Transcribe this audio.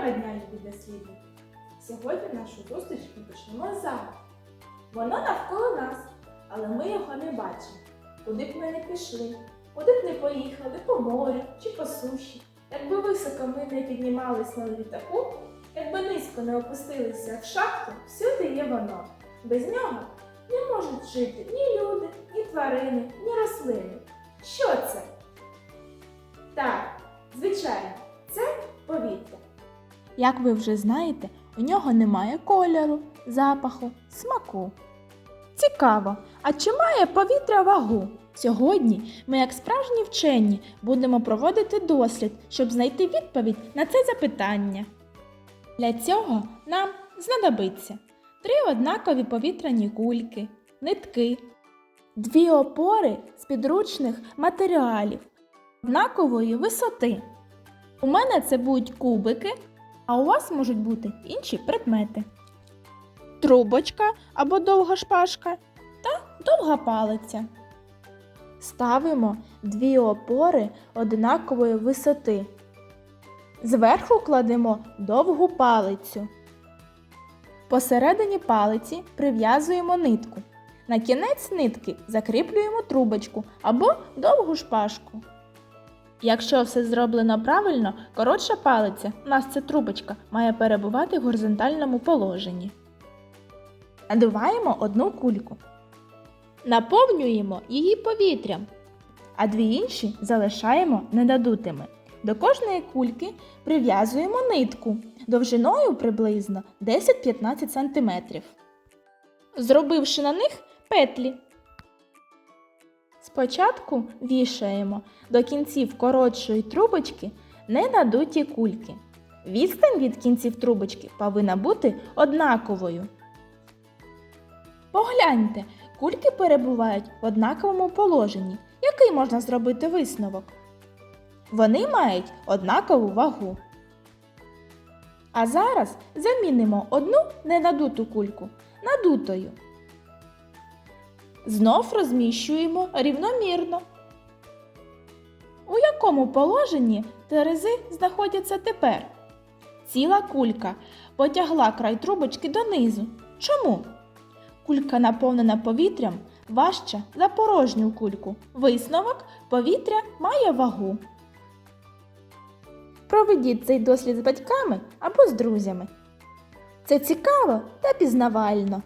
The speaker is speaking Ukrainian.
Доброго дня, любі дослідники! Сьогодні нашу зустріч ми почнемо з замку. Воно навколо нас, але ми його не бачимо. Куди б ми не пішли, куди б не поїхали, по морю чи по суші. Якби високо ми не піднімались на літаку, якби низько не опустилися в шахту, всюди є воно. Без нього не можуть жити ні люди, ні тварини, ні рослини. Що це? Так, звичайно. Як ви вже знаєте, у нього немає кольору, запаху, смаку. Цікаво, а чи має повітря вагу? Сьогодні ми, як справжні вчені, будемо проводити дослід, щоб знайти відповідь на це запитання. Для цього нам знадобиться три однакові повітряні кульки, нитки, дві опори з підручних матеріалів однакової висоти. У мене це будуть кубики, а у вас можуть бути інші предмети. Трубочка або довга шпажка та довга палиця. Ставимо дві опори однакової висоти. Зверху кладемо довгу палицю. Посередині палиці прив'язуємо нитку. На кінець нитки закріплюємо трубочку або довгу шпажку. Якщо все зроблено правильно, коротша палиця, у нас це трубочка, має перебувати в горизонтальному положенні. Надуваємо одну кульку. Наповнюємо її повітрям, а дві інші залишаємо недадутими. До кожної кульки прив'язуємо нитку довжиною приблизно 10-15 см. Зробивши на них петлі. Спочатку вішаємо до кінців коротшої трубочки ненадуті кульки. Відстань від кінців трубочки повинна бути однаковою. Погляньте, кульки перебувають в однаковому положенні. Який можна зробити висновок? Вони мають однакову вагу. А зараз замінимо одну ненадуту кульку надутою. Знов розміщуємо рівномірно. У якому положенні терези знаходяться тепер? Ціла кулька потягла край трубочки донизу. Чому? Кулька, наповнена повітрям, важча за порожню кульку. Висновок повітря має вагу. Проведіть цей дослід з батьками або з друзями. Це цікаво та пізнавально.